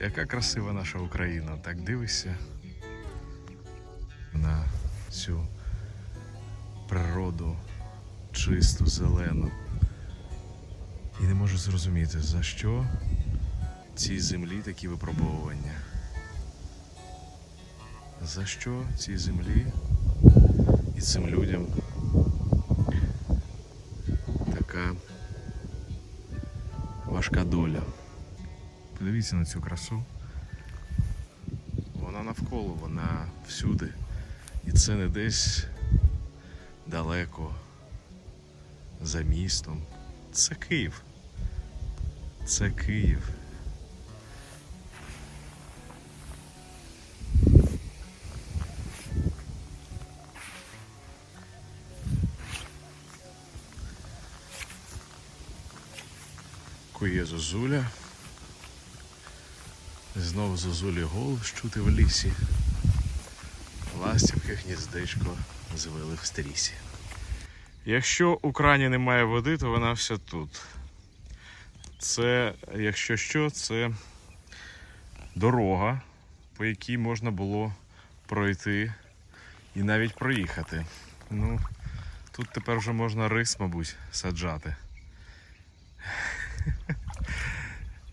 Яка красива наша Україна. Так дивишся на цю природу чисту, зелену. І не можу зрозуміти, за що цій землі такі випробовування. За що цій землі і цим людям така важка доля. Подивіться на цю красу. Вона навколо, вона всюди. І це не десь далеко за містом. Це Київ. Це Київ. Кує зозуля. Знову зозулі голос чути в лісі. Ластівки гніздечко звели в стрісі. Якщо у крані немає води, то вона вся тут. Це, якщо що, це дорога, по якій можна було пройти і навіть проїхати. Ну, тут тепер вже можна рис, мабуть, саджати.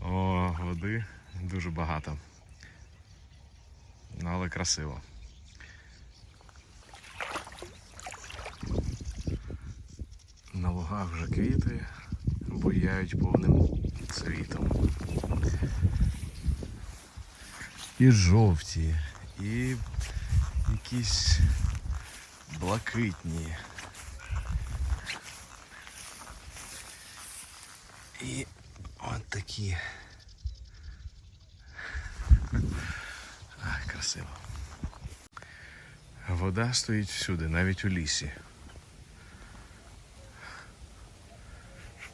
О, води дуже багато. Ну, але красиво. На лугах вже квіти буяють повним цвітом. І жовті, і якісь блакитні. І от такі. Красиво. Вода стоїть всюди, навіть у лісі.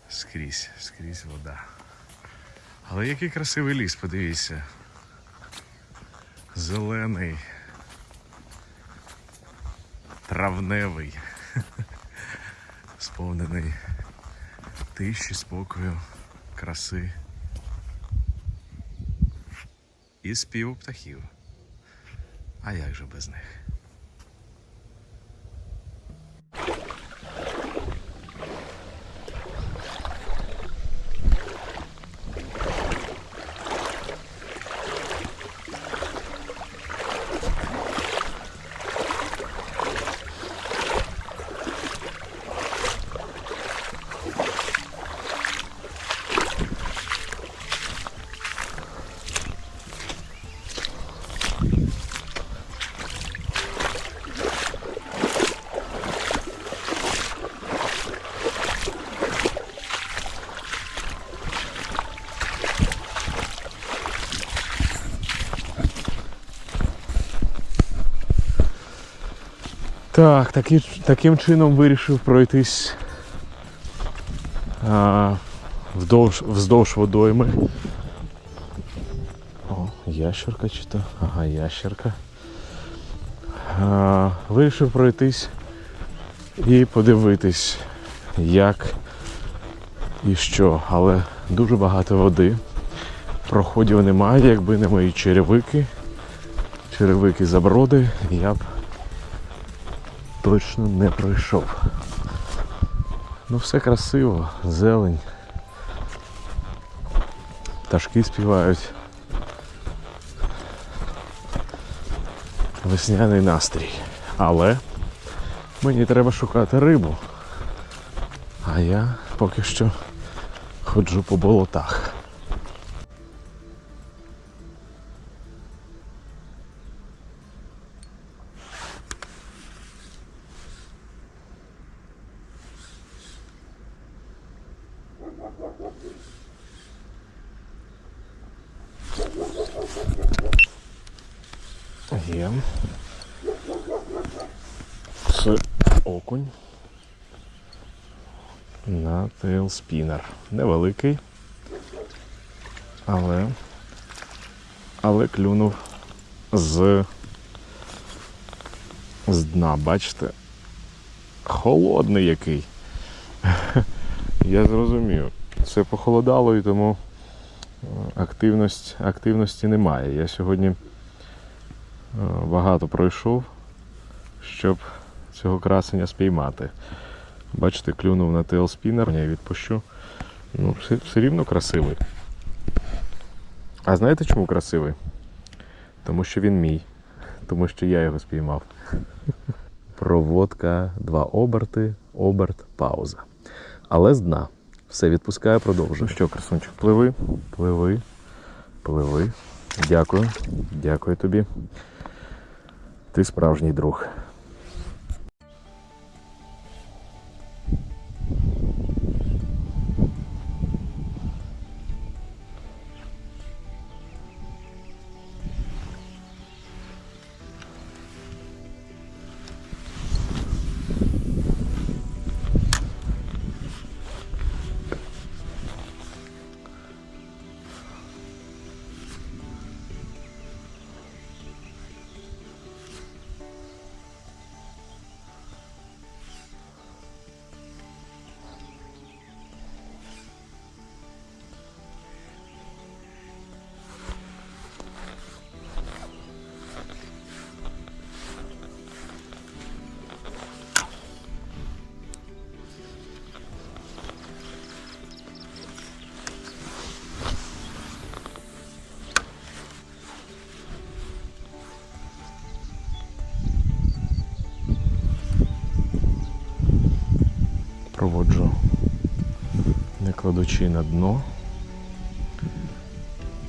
Скрізь, скрізь вода. Але який красивий ліс, подивіться. Зелений. Травневий. Сповнений тиші, спокою, краси. І співу птахів. А як же без них? Так, такі, таким чином вирішив пройтись а, вздовж, вздовж водойми. О, ящерка чи то? Ага, ящерка. А, вирішив пройтись і подивитись, як і що. Але дуже багато води. Проходів немає, якби не мої черевики. Черевики заброди, я б точно не пройшов. Ну все красиво, зелень. Пташки співають. Весняний настрій. Але мені треба шукати рибу. А я поки що ходжу по болотах. На тейлспінер. Невеликий. Але. Але клюнув з. З дна, бачите? Холодний який. Я зрозумів. Це похолодало і тому активність, активності немає. Я сьогодні е, багато пройшов, щоб цього красення спіймати. Бачите, клюнув на тейлспінер, я відпущу. Ну, все, все рівно красивий. А знаєте чому красивий? Тому що він мій. Тому що я його спіймав. Проводка, два оберти, оберт, пауза. Але з дна. Все, відпускаю, продовжую. Ну що, красунчик, пливи, пливи, пливи. Дякую, дякую тобі. Ти справжній друг. Проводжу, не кладучи на дно.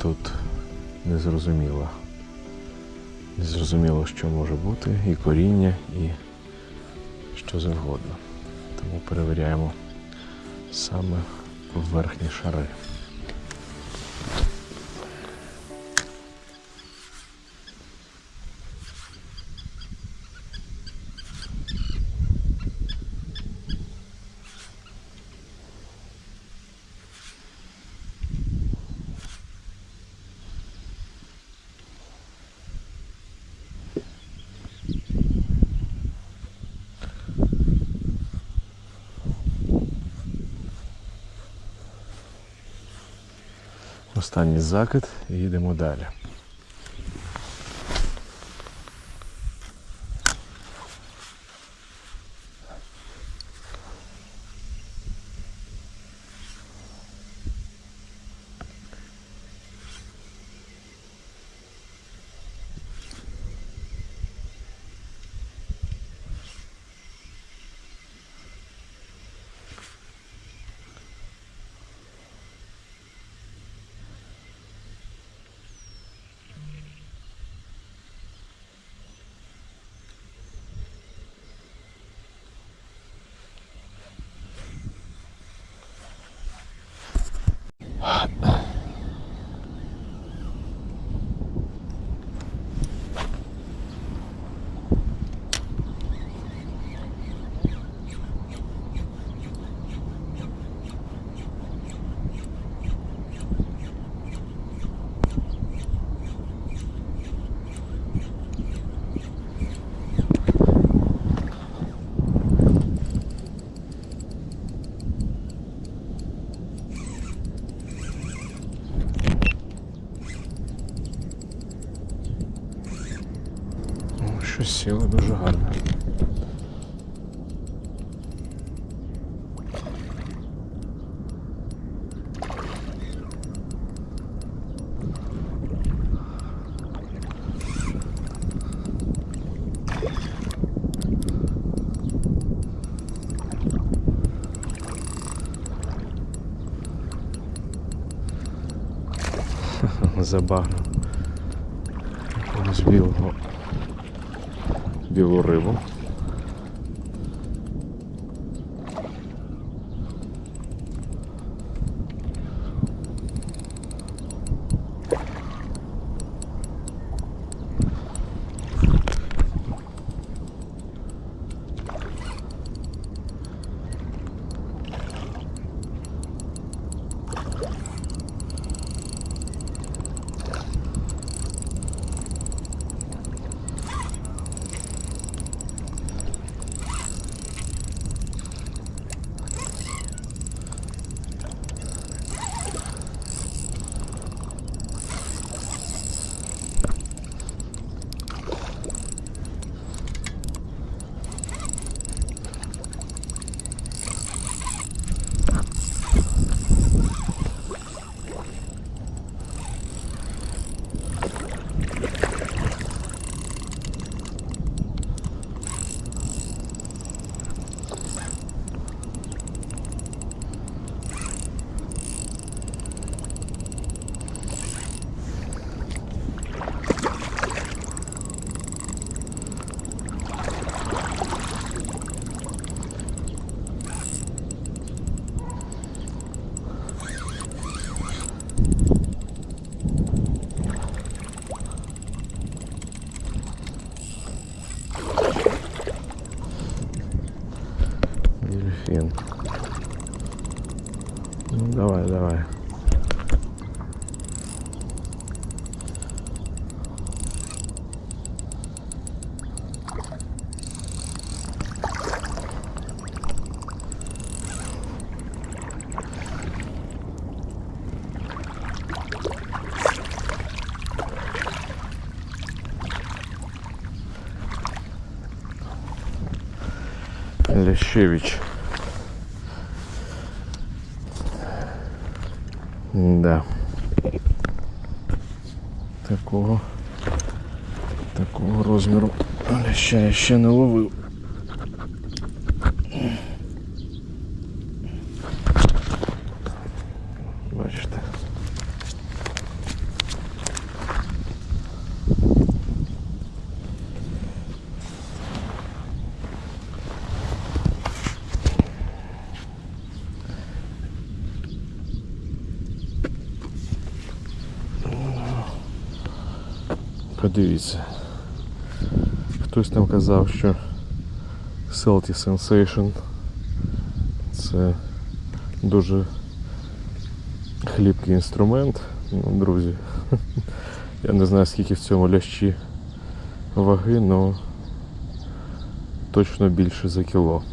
Тут незрозуміло. Незрозуміло, що може бути, і коріння, і що завгодно. Тому перевіряємо саме верхні шари. Останній закид і їдемо далі. Amen. Забагно. Якогось білого білу рибу. давай, давай. Лещевич. Да. Такого. Такого розміру ляща я ще не ловив. Бачите. Подивіться. Хтось там казав, що Salty Sensation це дуже хлібкий інструмент. Ну, друзі, я не знаю скільки в цьому лящі ваги, але точно більше за кіло.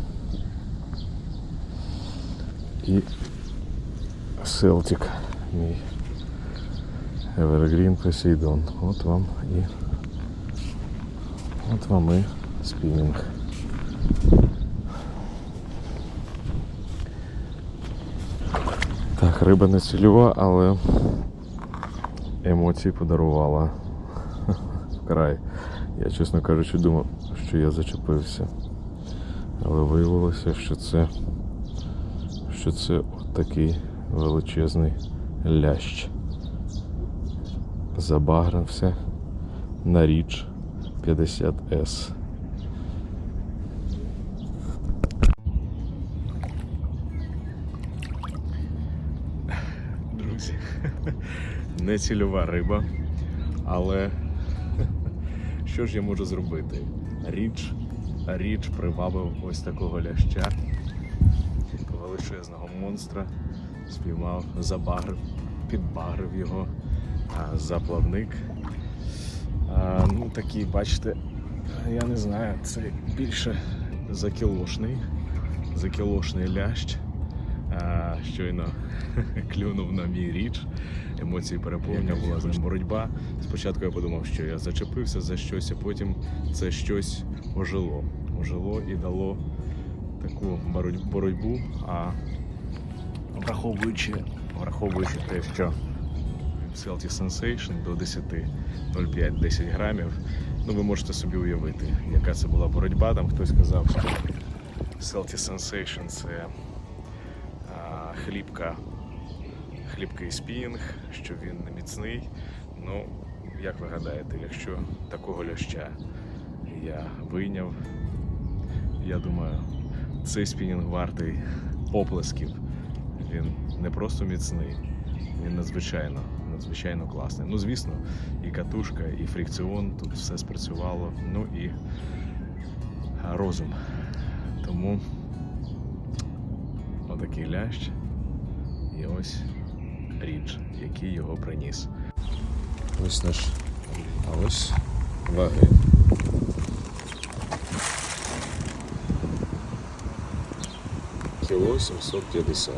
І Селтик мій. Evergreen Poseidon. От вам і от вам і спінінг. Так, риба не цільова, але емоції подарувала вкрай. Я, чесно кажучи, думав, що я зачепився. Але виявилося, що це що це от такий величезний лящ забагрився на річ 50С. Друзі, не цільова риба, але що ж я можу зробити? Річ, річ привабив ось такого ляща, величезного монстра, спіймав, забагрив, підбагрив його заплавник. А, ну, такий, бачите, я не знаю, це більше закілошний, закілошний лящ. А, щойно клюнув на мій річ. Емоції переповнення була з ним боротьба. Спочатку я подумав, що я зачепився за щось, а потім це щось ожило. Ожило і дало таку боротьбу. А враховуючи, враховуючи те, що Celtic Sensation до 10, 0,5-10 грамів. Ну, ви можете собі уявити, яка це була боротьба. Там хтось казав, що Celtic Sensation це а, хлібка, хлібкий спінг, що він не міцний. Ну, як ви гадаєте, якщо такого ляща я вийняв, я думаю, цей спінінг вартий оплесків. Він не просто міцний, він надзвичайно, надзвичайно класний. Ну, звісно, і катушка, і фрикціон, тут все спрацювало. Ну і розум. Тому отакий лящ і ось річ, який його приніс. Ось наш, а ось ваги. Кіло 750.